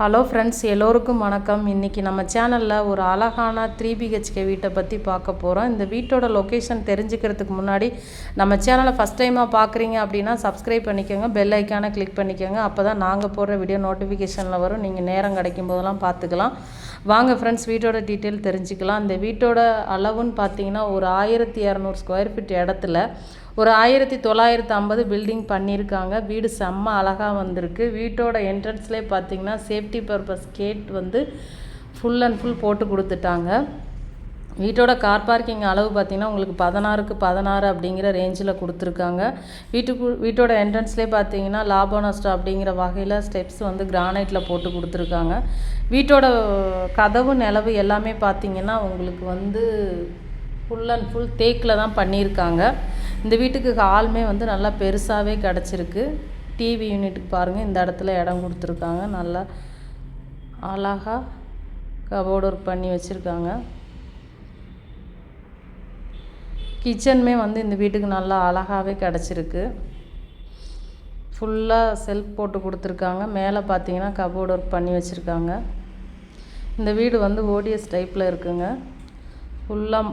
Hello friends எல்லோருக்கும் வணக்கம். இன்றைக்கி நம்ம சேனலில் ஒரு அழகான த்ரீ பிஹெச்கே வீட்டை பற்றி பார்க்க போகிறோம் இந்த வீட்டோட லொக்கேஷன் தெரிஞ்சுக்கிறதுக்கு முன்னாடி நம்ம சேனலை ஃபஸ்ட் டைமாக பார்க்குறீங்க அப்படின்னா சப்ஸ்கிரைப் பண்ணிக்கோங்க பெல் ஐக்கானை கிளிக் பண்ணிக்கோங்க. அப்போ தான் நாங்கள் போடுற வீடியோ நோட்டிஃபிகேஷனில் வரும். நீங்கள் நேரம் கிடைக்கும் போதெல்லாம் பார்த்துக்கலாம். வாங்க ஃப்ரெண்ட்ஸ் வீட்டோட டீட்டெயில் தெரிஞ்சுக்கலாம். இந்த வீட்டோட அளவுன்னு பார்த்தீங்கன்னா ஒரு ஆயிரத்தி இரநூறு ஸ்கொயர் ஃபீட் இடத்துல ஒரு ஆயிரத்தி தொள்ளாயிரத்து ஐம்பது பில்டிங் பண்ணியிருக்காங்க. வீடு செம்ம அழகாக வந்திருக்கு. வீட்டோட என்ட்ரன்ஸ்லேயே பார்த்தீங்கன்னா சேஃப்டி பர்பஸ் கேட் வந்து ஃபுல் அண்ட் ஃபுல் போட்டு கொடுத்துட்டாங்க. வீட்டோட கார் பார்க்கிங் அளவு பார்த்திங்கன்னா உங்களுக்கு பதினாறுக்கு பதினாறு அப்படிங்கிற ரேஞ்சில் கொடுத்துருக்காங்க. வீட்டுக்கு வீட்டோட என்ட்ரன்ஸ்லேயே பார்த்தீங்கன்னா லாபோனஸ்டோ அப்படிங்கிற வகையில் ஸ்டெப்ஸ் வந்து கிரானைட்டில் போட்டு கொடுத்துருக்காங்க. வீட்டோட கதவு நிலவு எல்லாமே பார்த்திங்கன்னா உங்களுக்கு வந்து ஃபுல் அண்ட் ஃபுல் தேக்கில் தான் பண்ணியிருக்காங்க. இந்த வீட்டுக்கு ஹாலுமே வந்து நல்லா பெருசாகவே கிடச்சிருக்கு. டிவி யூனிட்டுக்கு பாருங்கள் இந்த இடத்துல இடம் கொடுத்துருக்காங்க. நல்லா அழகாக கபோர்டு ஒர்க் பண்ணி வச்சுருக்காங்க. கிச்சனுமே வந்து இந்த வீட்டுக்கு நல்லா அழகாகவே கிடச்சிருக்கு. ஃபுல்லாக செல்ஃப் போட்டு கொடுத்துருக்காங்க. மேலே பார்த்தீங்கன்னா கபோர்டு ஒர்க் பண்ணி வச்சுருக்காங்க. இந்த வீடு வந்து ஓடிஎஸ் டைப்பில் இருக்குங்க. ஃபுல்லாக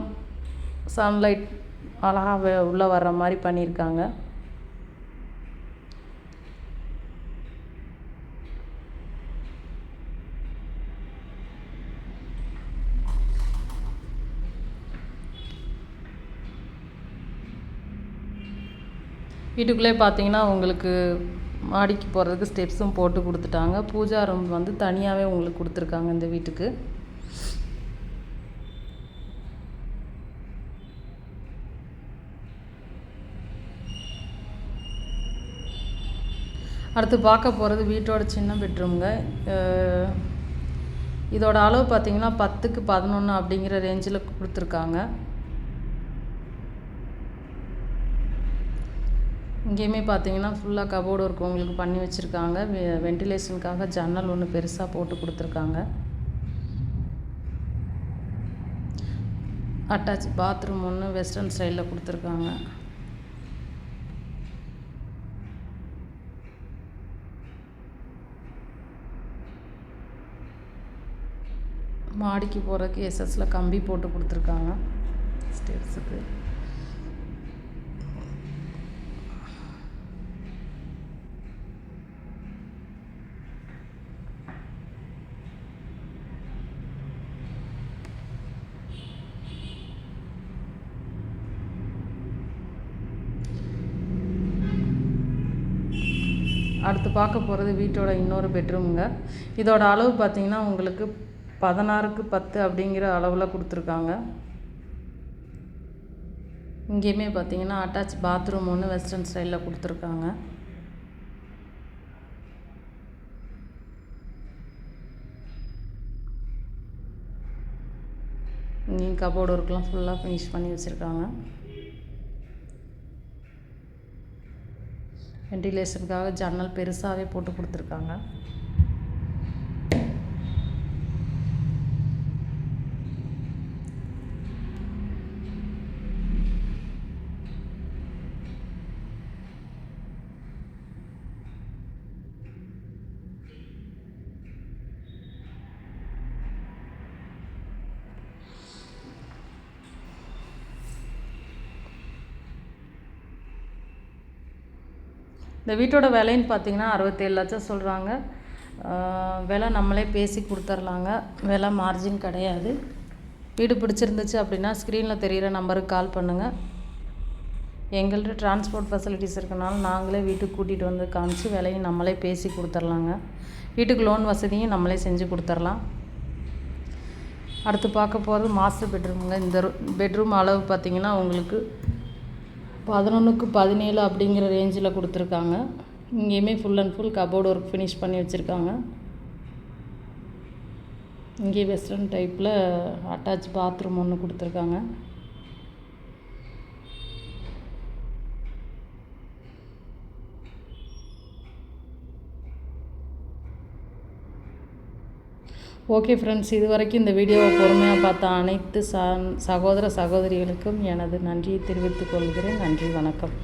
சன்லைட் அழகாக உள்ளே வர்ற மாதிரி பண்ணியிருக்காங்க வீட்டுக்குள்ளே பார்த்தீங்கன்னா உங்களுக்கு மாடிக்கு போகிறதுக்கு ஸ்டெப்ஸும் போட்டு கொடுத்துட்டாங்க. பூஜா ரூம் வந்து தனியாகவே உங்களுக்கு கொடுத்துருக்காங்க இந்த வீட்டுக்கு. அடுத்து பார்க்க போகிறது வீட்டோட சின்ன பெட்ரூம்ங்க. இதோட அளவு பார்த்திங்கன்னா பத்துக்கு பதினொன்று அப்படிங்கிற ரேஞ்சில் கொடுத்துருக்காங்க. இங்கேயுமே பார்த்தீங்கன்னா ஃபுல்லாக கபோர்டு ஒர்க் உங்களுக்கு பண்ணி வச்சுருக்காங்க. வெ வென்டிலேஷனுக்காக ஜன்னல் ஒன்று பெருசாக போட்டு கொடுத்துருக்காங்க. அட்டாச் பாத்ரூம் ஒன்று வெஸ்டர்ன் ஸ்டைலில் கொடுத்துருக்காங்க. மாடிக்கு போகிறதுக்கு எஸ்எஸில் கம்பி போட்டு கொடுத்துருக்காங்க. ஸ்டெப்ஸுக்கு அடுத்து பார்க்க போகிறது வீட்டோட இன்னொரு பெட்ரூமுங்க. இதோட அளவு பார்த்திங்கன்னா உங்களுக்கு பதினாறுக்கு பத்து அப்படிங்கிற அளவில் கொடுத்துருக்காங்க. இங்கேயுமே பார்த்தீங்கன்னா அட்டாச் பாத்ரூம் ஒன்று வெஸ்டர்ன் ஸ்டைலில் கொடுத்துருக்காங்க. இங்கேயும் கபோர்டு ஒர்க்லாம் ஃபுல்லாக ஃபினிஷ் பண்ணி வச்சுருக்காங்க. வென்டிலேஷனுக்காக ஜன்னல் பெருசாகவே போட்டு கொடுத்துருக்காங்க. இந்த வீட்டோட விலைன்னு பார்த்தீங்கன்னா அறுபத்தேழு லட்சம் சொல்கிறாங்க விலை நம்மளே பேசி கொடுத்துர்லாங்க. விலை மார்ஜின் கிடையாது. வீடு பிடிச்சிருந்துச்சு அப்படின்னா ஸ்க்ரீனில் தெரிகிற நம்பருக்கு கால் பண்ணுங்கள் எங்கள்கிட்ட டிரான்ஸ்போர்ட் ஃபெசிலிட்டிஸ் இருக்கனால நாங்களே வீட்டுக்கு கூட்டிகிட்டு வந்து காமிச்சு விலையும் நம்மளே பேசி கொடுத்துர்லாங்க. வீட்டுக்கு லோன் வசதியும் நம்மளே செஞ்சு கொடுத்துர்லாம். அடுத்து பார்க்க போகிறது மாஸ்டர் பெட்ரூமுங்க இந்த பெட்ரூம் அளவு பார்த்திங்கன்னா உங்களுக்கு பதினொன்றுக்கு பதினேழு அப்படிங்கிற ரேஞ்சில் கொடுத்துருக்காங்க. இங்கேயுமே full and full cupboard work finish பண்ணி வச்சுருக்காங்க. இங்கே வெஸ்டர்ன் டைப்பில் அட்டாச் பாத்ரூம் ஒன்று கொடுத்துருக்காங்க. ஓகே ஃப்ரெண்ட்ஸ் இது வரைக்கும் இந்த வீடியோவை பொறுமையாக பார்த்த அனைத்து சகோதர சகோதரிகளுக்கும் எனது நன்றியை தெரிவித்துக் கொள்கிறேன். நன்றி வணக்கம்.